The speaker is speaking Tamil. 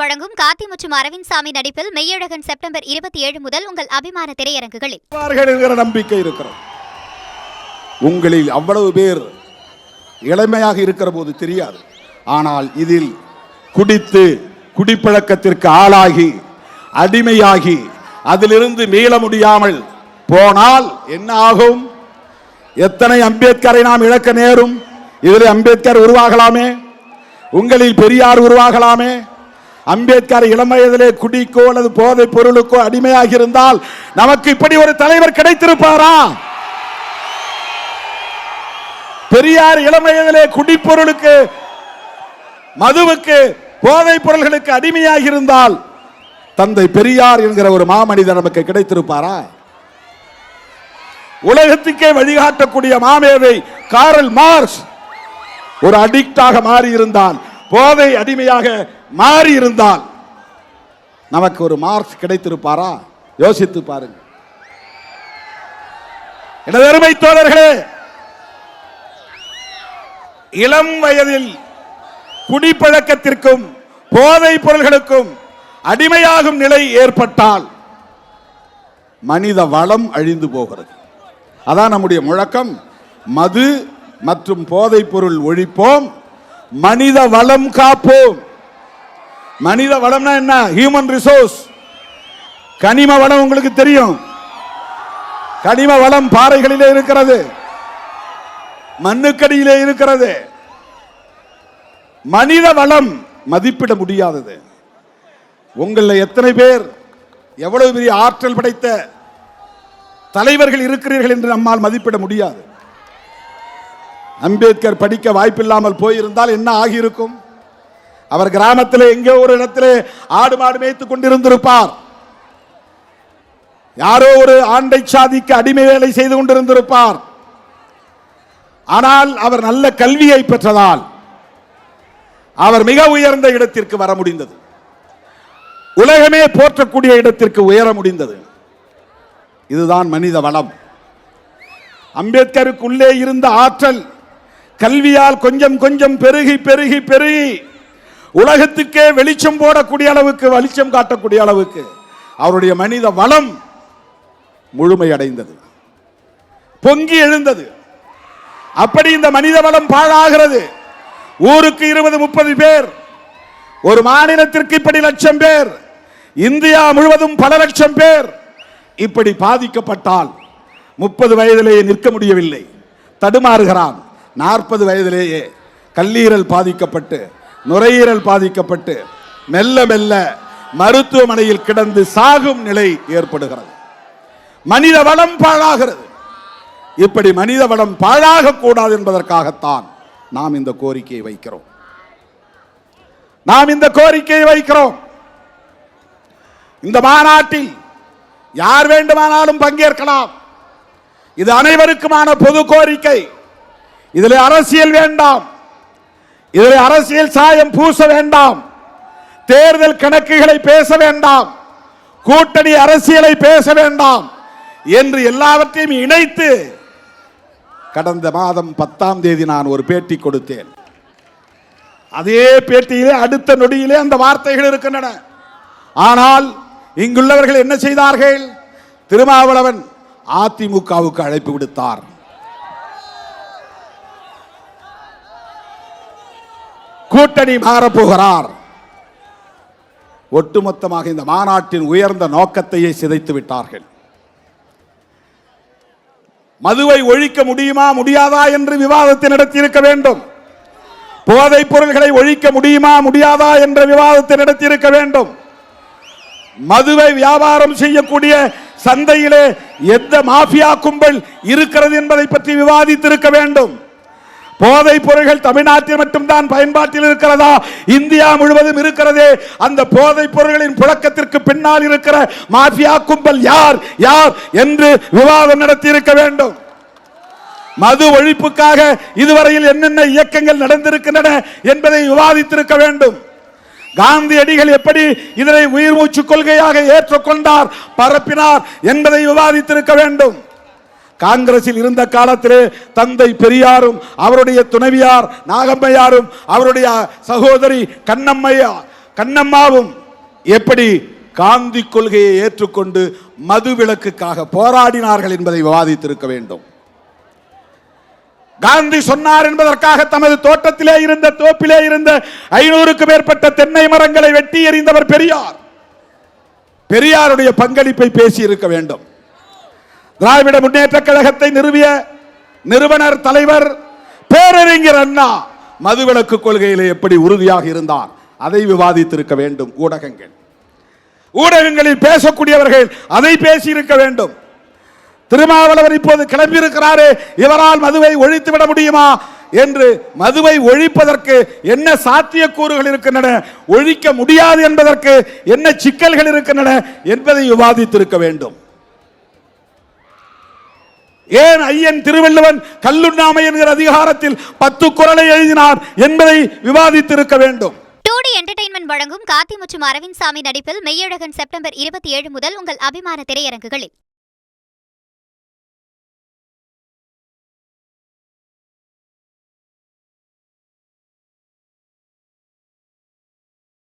வழங்கும் கார்த்தி மற்றும் அரவிந்த் சாமி நடிப்பில் மெய்யழகன் செப்டம்பர் இருபத்தி ஏழு முதல் உங்கள் அபிமான திரையரங்குகளில். நம்பிக்கை இருக்கிறது. உங்களில் அவ்வளவு பேர் இளமையாக இருக்கிற போது தெரியாது. ஆனால் இதில் குடித்து குடிப்பழக்கத்திற்கு ஆளாகி அடிமையாகி அதிலிருந்து மீள முடியாமல் போனால் என்ன ஆகும்? எத்தனை அம்பேத்கரை நாம் இழக்க நேரும்? இதில் அம்பேத்கர் உருவாகலாமே? உங்களில் பெரியார் உருவாகலாமே? அம்பேத்கர் இளம் வயதிலே குடிக்கோ அல்லது போதைப் பொருளுக்கோ அடிமையாக இருந்தால் நமக்கு இப்படி ஒரு தலைவர் கிடைத்திருப்பாரா? பெரியார் இளம் வயதிலே குடிப்பொருளுக்கு மதுவுக்கு போதை பொருள்களுக்கு அடிமையாக இருந்தால் தந்தை பெரியார் என்கிற ஒரு மாமனிதர் நமக்கு கிடைத்திருப்பாரா? உலகத்துக்கே வழிகாட்டக்கூடிய மாமேதை காரல் மார்ஸ் ஒரு அடிக்டாக மாறி இருந்தான் போதை அடிமையாக மாறி இருந்தால் நமக்கு ஒரு மார்க்ஸ் கிடைத்திருப்பாரா? யோசித்து பாருங்க எனது தோழர்களே இளம் வயதில் குடிப்பழக்கத்திற்கும் போதைப் பொருள்களுக்கும் அடிமையாகும் நிலை ஏற்பட்டால் மனித வளம் அழிந்து போகிறது. அதான் நம்முடைய முழக்கம். மது மற்றும் போதைப் பொருள் ஒழிப்போம். மனித வளம் காப்போம். மனித வளம்னா என்ன? ஹியூமன் ரிசோர்ஸ் கனிம வளம் உங்களுக்கு தெரியும். கனிம வளம் பாறைகளிலே இருக்கிறது. மண்ணுக்கடியிலே இருக்கிறது. மனித வளம் மதிப்பிட முடியாதது. உங்களில் எத்தனை பேர் எவ்வளவு பெரிய ஆற்றல் படைத்த தலைவர்கள் இருக்கிறீர்கள் என்று நம்மால் மதிப்பிட முடியாது. அம்பேத்கர் படிக்க வாய்ப்பில்லாமல் போயிருந்தால் என்ன ஆகியிருக்கும்? அவர் கிராமத்தில் எங்கே ஒரு இடத்திலே ஆடு மாடு மேய்த்து கொண்டிருந்திருப்பார். யாரோ ஒரு ஆண்டை சாதிக்கு அடிமை வேலை செய்து கொண்டிருந்திருப்பார். ஆனால் அவர் நல்ல கல்வியை பெற்றதால் அவர் மிக உயர்ந்த இடத்திற்கு வர முடிந்தது. உலகமே போற்றக்கூடிய இடத்திற்கு உயர முடிந்தது. இதுதான் மனித வளம். அம்பேத்கருக்குள்ளே இருந்த ஆற்றல் கல்வியால் கொஞ்சம் கொஞ்சம் பெருகி பெருகி பெருகி. உலகத்துக்கே வெளிச்சம் போடக்கூடிய அளவுக்கு வெளிச்சம் காட்டக்கூடிய அளவுக்கு அவருடைய மனித வளம் முழுமையடைந்தது பொங்கி எழுந்தது. அப்படி இந்த மனித வளம் பாழாகிறது. ஊருக்கு இருபது முப்பது பேர். ஒரு மாநிலத்திற்கு இப்படி லட்சம் பேர். இந்தியா முழுவதும் பல லட்சம் பேர். இப்படி பாதிக்கப்பட்டால் முப்பது வயதிலேயே நிற்க முடியவில்லை. தடுமாறுகிறான். நாற்பது வயதிலேயே கல்லீரல் பாதிக்கப்பட்டு நுரையீரல் பாதிக்கப்பட்டு மெல்ல மெல்ல மருத்துவமனையில் கிடந்து சாகும் நிலை ஏற்படுகிறது. மனித வளம் பாழாகிறது. இப்படி மனித வளம் பாழாக கூடாது என்பதற்காகத்தான் நாம் இந்த கோரிக்கையை வைக்கிறோம். நாம் இந்த கோரிக்கையை வைக்கிறோம். இந்த மாநாட்டில் யார் வேண்டுமானாலும் பங்கேற்கலாம். இது அனைவருக்குமான பொது கோரிக்கை. இதில் அரசியல் வேண்டாம். இதில் அரசியல் சாயம் பூச வேண்டாம். தேர்தல் கணக்குகளை பேச வேண்டாம். கூட்டணி அரசியலை பேச வேண்டாம். என்று எல்லாவற்றையும் இணைத்து கடந்த மாதம் பத்தாம் தேதி நான் ஒரு பேட்டி கொடுத்தேன். அதே பேட்டியிலே அடுத்த நொடியிலே அந்த வார்த்தைகள் இருக்கின்றன. ஆனால் இங்குள்ளவர்கள் என்ன செய்தார்கள்? திருமாவளவன் அதிமுகவுக்கு அழைப்பு விடுத்தார். கூட்டணி மாறப்போகிறார். ஒட்டுமொத்தமாக இந்த மாநாட்டின் உயர்ந்த நோக்கத்தையே சிதைத்து விட்டார்கள். மதுவை ஒழிக்க முடியுமா முடியாதா என்று விவாதத்தை நடத்தியிருக்க வேண்டும். போதைப் பொருள்களை ஒழிக்க முடியுமா முடியாதா என்ற விவாதத்தை நடத்தியிருக்க வேண்டும். மதுவை வியாபாரம் செய்யக்கூடிய சந்தையிலே எந்த மாஃபியா கும்பல் இருக்கிறது என்பதை பற்றி விவாதித்திருக்க வேண்டும். போதைப் பொருள்கள் தமிழ்நாட்டில் மட்டும்தான் பயன்பாட்டில் இருக்கிறதா? இந்தியா முழுவதும் இருக்கிறதே. அந்த போதைப் பொருள்களின் புழக்கத்திற்கு பின்னால் இருக்கிற மாஃபியா கும்பல் யார்? யார் என்று விவாதம் நடத்தி இருக்க வேண்டும். மது ஒழிப்புக்காக இதுவரையில் என்னென்ன இயக்கங்கள் நடந்திருக்கின்றன என்பதை விவாதித்திருக்க வேண்டும். காந்தியடிகள் எப்படி இதனை உயிர் மூச்சு கொள்கையாக ஏற்றுக்கொண்டார் பரப்பினார் என்பதை விவாதித்திருக்க வேண்டும். காங்கிரஸில் இருந்த காலத்திலே தந்தை பெரியாரும் அவருடைய துணைவியார் நாகம்மையாரும் அவருடைய சகோதரி கண்ணம்மையா கண்ணம்மாவும் எப்படி காந்தி கொள்கையை ஏற்றுக்கொண்டு மது விளக்குக்காக போராடினார்கள் என்பதை விவாதித்திருக்க வேண்டும். காந்தி சொன்னார் என்பதற்காக தமது தோட்டத்திலே இருந்த தோப்பிலே இருந்த ஐநூறுக்கு மேற்பட்ட தென்னை மரங்களை வெட்டி எறிந்தவர் பெரியார். பெரியாருடைய பங்களிப்பை பேசி இருக்க வேண்டும். திராவிட முன்னேற்ற கழகத்தை நிறுவிய நிறுவனர் தலைவர் பேரறிஞர் அண்ணா மதுவிலக்கு கொள்கையிலே எப்படி உறுதியாக இருந்தார்? அதை விவாதித்திருக்க வேண்டும் ஊடகங்கள். ஊடகங்களில் பேசக்கூடியவர்கள் அதை பேசியிருக்க வேண்டும். திருமாவளவர் இப்போது கிளம்பியிருக்கிறாரே இவரால் மதுவை ஒழித்து விட முடியுமா? என்று மதுவை ஒழிப்பதற்கு என்ன சாத்தியக்கூறுகள் இருக்கின்றன? ஒழிக்க முடியாது என்பதற்கு என்ன சிக்கல்கள் இருக்கின்றன என்பதை விவாதித்திருக்க வேண்டும். ஏன் ஐயன் திருவள்ளுவன் கல்லுண்ணாமை என்கிற அதிகாரத்தில் பத்து குரலை எழுதினார் என்பதை விவாதித்திருக்க வேண்டும். டூ டி என்டர்டைன்மெண்ட் வழங்கும் கார்த்தி மற்றும் அரவிந்த் சாமி நடிப்பில் மெய்யழகன் செப்டம்பர் இருபத்தி ஏழு முதல் உங்கள் அபிமான திரையரங்குகளில்.